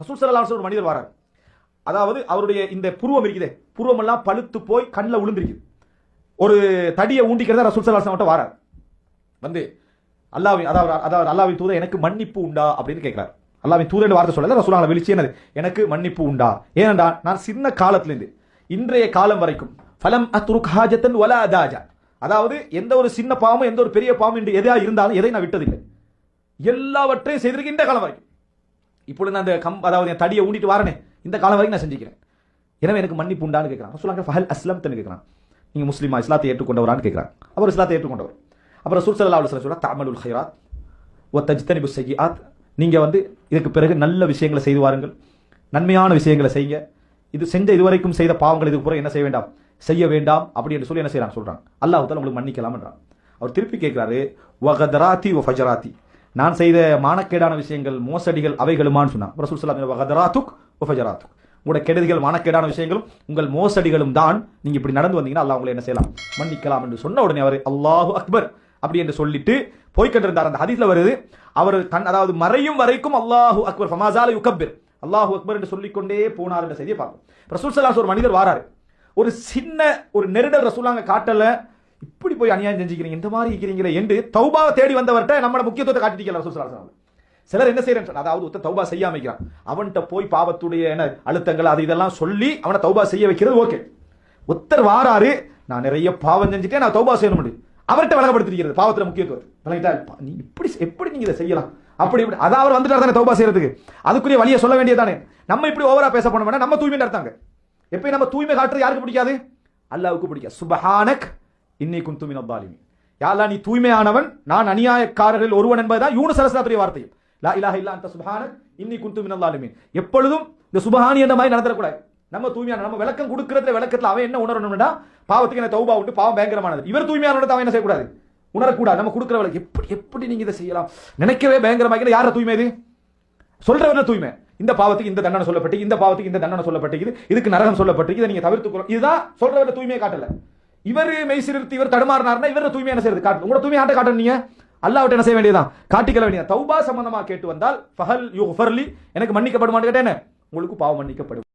ரசூல் சல்லா ஒரு மனிதர் வரார். அதாவது அவருடைய இந்த புருவம் இருக்குதே புருவம் எல்லாம் பழுத்து போய் கண்ணில் விழுந்திருக்குது ஒரு தடியை ஊண்டிக்கிறதா ரசூல் ஸல்லல்லாஹு மட்டும் வரார். வந்து அல்லாவின் அதாவது அதாவது அல்லாவின் தூதர் எனக்கு மன்னிப்பு உண்டா? அப்படின்னு கேட்கிறார். அல்லாவின் தூதர் வார்த்தை சொல்லல ரசூலான வெளிச்சி என்னது? எனக்கு மன்னிப்பு உண்டா? ஏனென்றால் நான் சின்ன காலத்திலிருந்து இன்றைய காலம் வரைக்கும் ஃபலம் அத்ருக் ஹாஜத்தன் வலா அதாஜா. அதாவது எந்த ஒரு சின்ன பாவமும் எந்த ஒரு பெரிய பாவம் என்று எதையா இருந்தாலும் எதை நான் விட்டதில்லை. எல்லாவற்றையும் செய்திருக்கேன் இந்த காலம் வரைக்கும். இப்பொழுது நான் அந்த கம் அதாவது என் தடியை ஊண்டிட்டு வரனே இந்த காலம் வரைக்கும் நான் செஞ்சுக்கிறேன். எனவே எனக்கு மன்னிப்பு உண்டான்னு கேட்கிறான். சொல்லுவாங்க ஃபஹல் அஸ்லம் தன்னு கேட்கிறான். நீங்கள் முஸ்லீமா இஸ்லாத்தை ஏற்றுக்கொண்டவரான்னு கேட்கிறான். அவர் இஸ்லாத்தை ஏற்றுக்கொண்டவர். அப்புறம் சுல்சல்லா ஸல்லல்லாஹு அலைஹி தாமலுல் சொல்றா தஅமலுல் ஹைராத் வ தஜ்தனிபு நீங்கள் வந்து இதுக்கு பிறகு நல்ல விஷயங்களை செய்து வாருங்கள். நன்மையான விஷயங்களை செய்யுங்க. இது செஞ்ச இதுவரைக்கும் செய்த பாவங்கள் இதுக்கு பிறகு என்ன செய்ய வேண்டாம்? செய்ய வேண்டாம் அப்படி என்று சொல்லி என்ன செய்கிறான் சொல்கிறாங்க அல்லாஹ் உங்களுக்கு மன்னிக்கலாம்ன்றான். அவர் திருப்பி கேட்குறாரு வகதராத்தி ஒ ஃபஜராத்தி. நான் செய்த மானக்கேடான விஷயங்கள் மோசடிகள் அவைகளுமான்னு சொன்னான். ரசூல் ஸல்லல்லாஹு வகதராத்துக் வ உங்களோட கெடுதிகள் மானக்கேடான விஷயங்களும் உங்கள் மோசடிகளும் தான் நீங்கள் இப்படி நடந்து வந்தீங்கன்னா அல்லா உங்களை என்ன செய்யலாம்? மன்னிக்கலாம் என்று சொன்ன உடனே அவர் அல்லாஹு அக்பர். அப்படி என்று சொல்லிட்டு போய்கொண்டிருந்தார் அந்த ஹதீஸ்ல வருது அவர் தன் அதாவது மறையும் வரைக்கும் அல்லாஹு அக்பர் ஃபமாசால யுகப்பிர். அல்லாஹு அக்பர் என்று சொல்லிக்கொண்டே போனார் என்ற செய்தியை பார்ப்போம். ரசூல் சலாஸ் ஒரு மனிதர் வாராரு. ஒரு சின்ன ஒரு நெருடல் ரசூலாங்க காட்டல இப்படி போய் அநியாயம் செஞ்சுக்கிறீங்க இந்த மாதிரி இருக்கிறீங்களே என்று தௌபாவை தேடி வந்தவர்கிட்ட நம்மளோட முக்கியத்துவத்தை காட்டிட்டு ரசூல் ஸல்லல்லாஹு சிலர் என்ன செய்யறேன் அதாவது ஒருத்த தௌபா செய்ய அமைக்கிறான் அவன்கிட்ட போய் பாவத்துடைய என்ன அழுத்தங்கள் அது இதெல்லாம் சொல்லி அவனை தௌபா செய்ய வைக்கிறது ஓகே. ஒத்தர் வாராரு நான் நிறைய பாவம் செஞ்சுட்டேன் நான் தௌபா செய்யணும் முடியும் அவர்கிட்ட விளங்கப்படுத்திருக்கிறது பாவத்தில் முக்கியத்துவம். விளங்கிட்டா நீ இப்படி எப்படி நீங்க இதை செய்யலாம்? அப்படி இப்படி அதான் அவர் வந்துட்டார் தானே தௌபா செய்யறதுக்கு. அதுக்குரிய வழியை சொல்ல வேண்டியதானே நம்ம இப்படி ஓவரா பேச போனோம்னா நம்ம தூய்மை நடத்தாங்க எப்பயும் நம்ம தூய்மை காட்டுறது யாருக்கு பிடிக்காது? அல்லாவுக்கு பிடிக்காது. சுபஹானக் இன்னி குந்து மினல் தாலிமீன். யாழ்லா நீ தூய்மையானவன் நான் அநியாயக்காரர்கள் ஒருவன் என்பதுதான் யூனு அலைஹிஸ்ஸலாத்துடைய வார்த்தையும். லா இலாக இல்லா அந்த சுபஹான இன்னி குந்து மினல் எப்பொழுதும் இந்த சுபஹானி என்ற மாதிரி நடந்துடக்கூடாது. நம்ம தூய்மையான நம்ம விளக்கம் கொடுக்கறதுல விளக்கத்தில் அவன் என்ன உணரணும்னா பாவத்துக்கு என்ன தௌபா விட்டு பாவம் பயங்கரமானது. இவர் தூய்மையான அவன் என்ன செய்யக்கூடாது? உணரக்கூடாது. நம்ம கொடுக்குற விளக்கு எப்படி எப்படி நீங்க இதை செய்யலாம்? நினைக்கவே பயங்கரமாக யார தூய்மை இது? சொல்றவன தூய்மை. இந்த பாவத்துக்கு இந்த தண்டனை சொல்லப்பட்டு இந்த பாவத்துக்கு இந்த தண்டனை சொல்லப்பட்டிருக்குது இதுக்கு நரகம் சொல்லப்பட்டு இதை நீங்க தவிர்த்துக்கணும். இதுதான் சொல்றவன தூய்மையை காட்டல. இவர் மெய் சிறுத்து இவர் தடுமாறினார்னா இவர் தூய்மை என்ன செய்யறது? காட்டு. உங்களோட தூய்மை ஆட்ட காட்டணும் நீங்க? அல்லாவிட்ட என்ன செய்ய வேண்டியதான் காட்டிக்கல வேண்டியது தௌபா சம்பந்தமா கேட்டு வந்தால் ஃபஹல் யுஃபர்லி எனக்கு மன்னிக்கப்படுமான்னு கேட்டேன்? உங்களுக்கு பாவம் மன்னிக்கப்படும்?